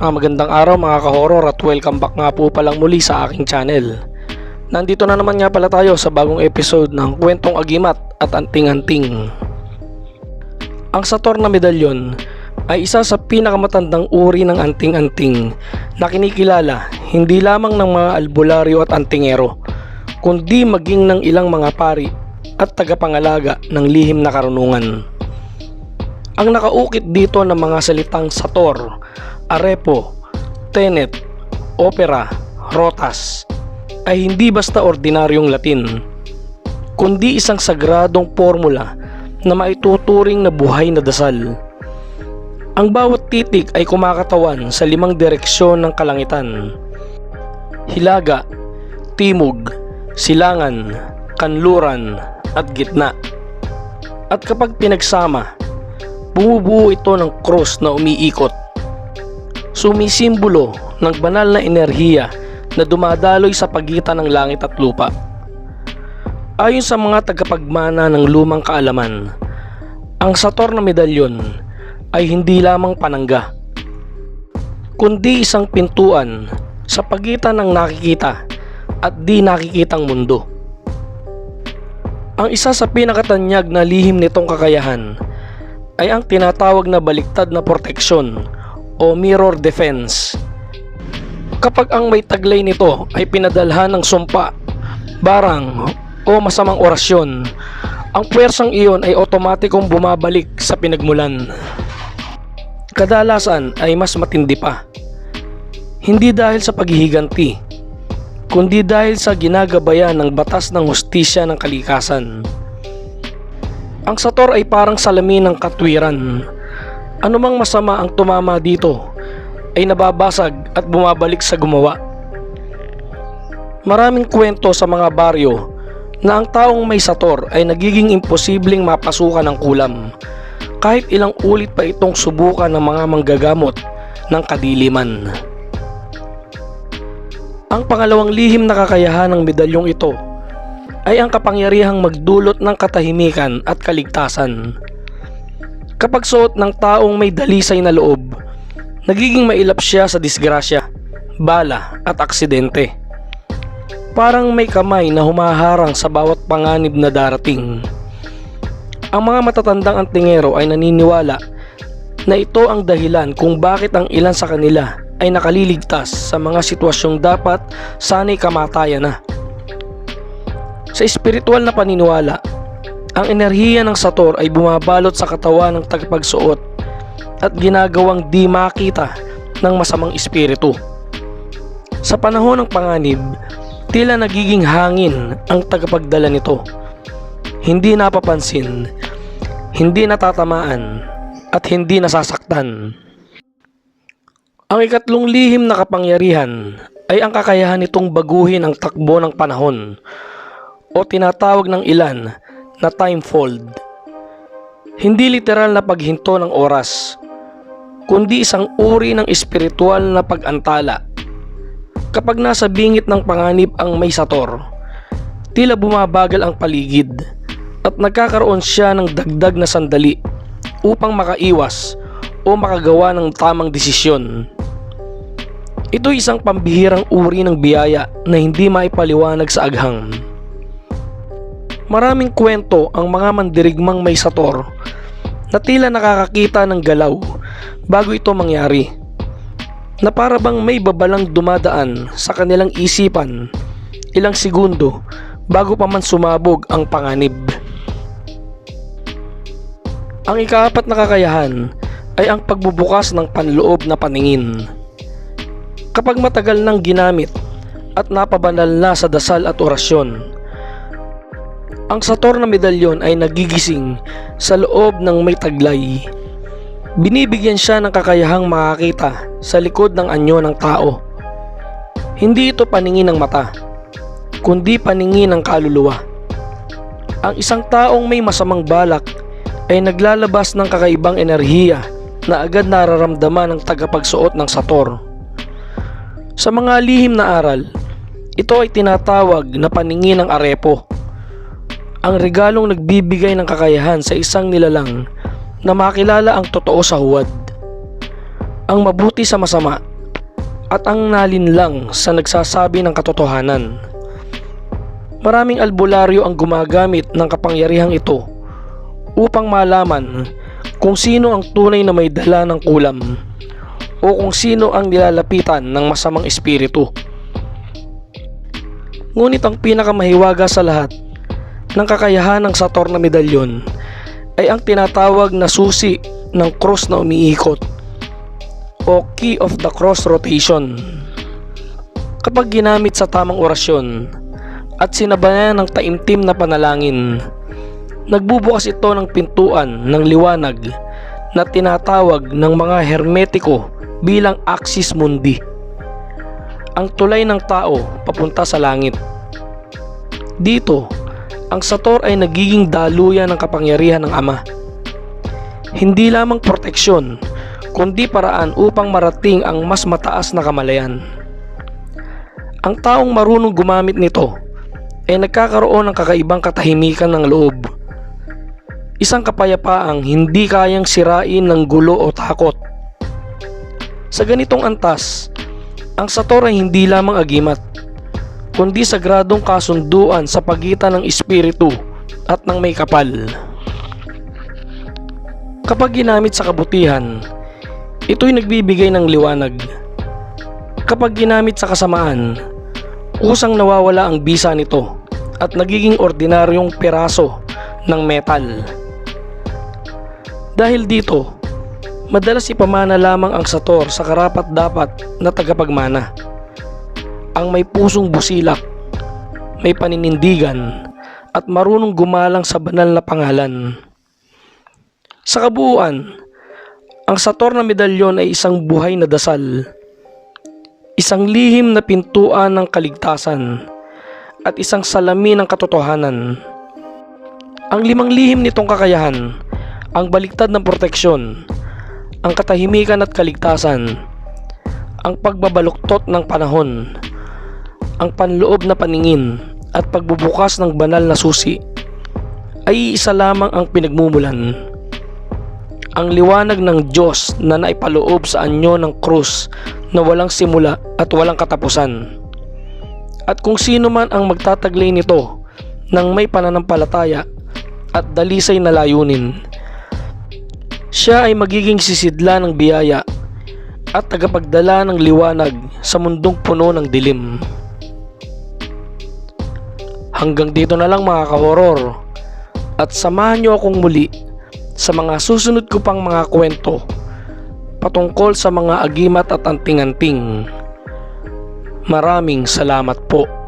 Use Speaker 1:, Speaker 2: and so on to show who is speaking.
Speaker 1: Mga magandang araw mga ka-horror at welcome back nga po palang muli sa aking channel. Nandito na naman nga pala tayo sa bagong episode ng Kwentong Agimat at Anting-Anting. Ang Sator na medalyon ay isa sa pinakamatandang uri ng anting-anting na kinikilala hindi lamang ng mga albularyo at antingero, kundi maging ng ilang mga pari at tagapangalaga ng lihim na karunungan. Ang nakaukit dito ng mga salitang Sator, Arepo, Tenet, Opera, Rotas ay hindi basta ordinaryong Latin, kundi isang sagradong formula na maituturing na buhay na dasal. Ang bawat titik ay kumakatawan sa limang direksyon ng kalangitan. Hilaga, timog, silangan, kanluran, at gitna. At kapag pinagsama, bumubuo ito ng cross na umiikot. Sumisimbolo ng banal na enerhiya na dumadaloy sa pagitan ng langit at lupa. Ayon sa mga tagapagmana ng lumang kaalaman, ang Sator na medalyon ay hindi lamang panangga, kundi isang pintuan sa pagitan ng nakikita at di nakikitang mundo. Ang isa sa pinakatanyag na lihim nitong kakayahan ay ang tinatawag na baliktad na proteksyon o mirror defense. Kapag ang may taglay nito ay pinadalhan ng sumpa, barang o masamang orasyon, ang puwersang iyon ay otomatikong bumabalik sa pinagmulan. Kadalasan ay mas matindi pa. Hindi dahil sa paghihiganti, kundi dahil sa ginagabayan ng batas ng hustisya ng kalikasan. Ang Sator ay parang salamin ng katwiran. Anumang masama ang tumama dito ay nababasag at bumabalik sa gumawa. Maraming kwento sa mga baryo na ang taong may Sator ay nagiging imposibleng mapasukan ng kulam kahit ilang ulit pa itong subukan ng mga manggagamot ng kadiliman. Ang pangalawang lihim na kakayahan ng medalyong ito ay ang kapangyarihang magdulot ng katahimikan at kaligtasan. Kapag suot ng taong may dalisay na loob, nagiging mailap siya sa disgrasya, bala at aksidente. Parang may kamay na humaharang sa bawat panganib na darating. Ang mga matatandang antingero ay naniniwala na ito ang dahilan kung bakit ang ilan sa kanila ay nakaliligtas sa mga sitwasyong dapat sanay kamatayan na. Sa espiritual na paniniwala, ang enerhiya ng Sator ay bumabalot sa katawan ng tagapagsuot at ginagawang di makita ng masamang espiritu. Sa panahon ng panganib, tila nagiging hangin ang tagapagdala nito. Hindi napapansin, hindi natatamaan, at hindi nasasaktan. Ang ikatlong lihim na kapangyarihan ay ang kakayahan nitong baguhin ang takbo ng panahon o tinatawag ng ilan na time fold. Hindi literal na paghinto ng oras, kundi isang uri ng espiritual na pag-antala. Kapag nasa bingit ng panganib ang may sator, tila bumabagal ang paligid at nagkakaroon siya ng dagdag na sandali upang makaiwas o makagawa ng tamang desisyon. Ito isang pambihirang uri ng biyaya na hindi maipaliwanag sa agham. Maraming kwento ang mga mandirigmang may sator na tila nakakakita ng galaw bago ito mangyari. Na para bang may babalang dumadaan sa kanilang isipan ilang segundo bago pa man sumabog ang panganib. Ang ikaapat na kakayahan ay ang pagbubukas ng panloob na paningin. Kapag matagal nang ginamit at napabanal na sa dasal at orasyon, ang Sator na medalyon ay nagigising sa loob ng may taglay. Binibigyan siya ng kakayahang makakita sa likod ng anyo ng tao. Hindi ito paningin ng mata, kundi paningin ng kaluluwa. Ang isang taong may masamang balak ay naglalabas ng kakaibang enerhiya na agad nararamdaman ng tagapagsuot ng Sator. Sa mga lihim na aral, ito ay tinatawag na paningin ng arepo. Ang regalong nagbibigay ng kakayahan sa isang nilalang na makilala ang totoo sa huwad. Ang mabuti sa masama at ang nalinlang sa nagsasabi ng katotohanan. Maraming albularyo ang gumagamit ng kapangyarihang ito upang malaman kung sino ang tunay na may dala ng kulam o kung sino ang nilalapitan ng masamang espiritu. Ngunit ang pinakamahiwaga sa lahat ng kakayahan ng Sator na medalyon ay ang tinatawag na susi ng cross na umiikot o key of the cross rotation. Kapag ginamit sa tamang orasyon at sinabayan ng taimtim na panalangin, nagbubukas ito ng pintuan ng liwanag na tinatawag ng mga hermetiko bilang axis mundi. Ang tulay ng tao papunta sa langit. Dito, ang Sator ay nagiging daluyan ng kapangyarihan ng Ama. Hindi lamang proteksyon, kundi paraan upang marating ang mas mataas na kamalayan. Ang taong marunong gumamit nito ay nagkakaroon ng kakaibang katahimikan ng loob. Isang kapayapaang hindi kayang sirain ng gulo o takot. Sa ganitong antas, ang Sator ay hindi lamang agimat, kundi sagradong kasunduan sa pagitan ng espiritu at ng may kapal. Kapag ginamit sa kabutihan, ito'y nagbibigay ng liwanag. Kapag ginamit sa kasamaan, kusang nawawala ang bisa nito at nagiging ordinaryong piraso ng metal. Dahil dito, madalas ipamana lamang ang sator sa karapat-dapat na tagapagmana. Ang may pusong busilak, may paninindigan, at marunong gumalang sa banal na pangalan. Sa kabuuan, ang sator na medalyon ay isang buhay na dasal, isang lihim na pintuan ng kaligtasan, at isang salamin ng katotohanan. Ang limang lihim nitong kakayahan, ang baliktad ng proteksyon, ang katahimikan at kaligtasan, ang pagbabaluktot ng panahon, ang panloob na paningin at pagbubukas ng banal na susi ay isa lamang ang pinagmumulan. Ang liwanag ng Diyos na naipaloob sa anyo ng krus na walang simula at walang katapusan. At kung sino man ang magtataglay nito ng may pananampalataya at dalisay na layunin, siya ay magiging sisidla ng biyaya at tagapagdala ng liwanag sa mundong puno ng dilim. Hanggang dito na lang mga kahoror at samahan niyo akong muli sa mga susunod ko pang mga kwento patungkol sa mga agimat at anting-anting. Maraming salamat po.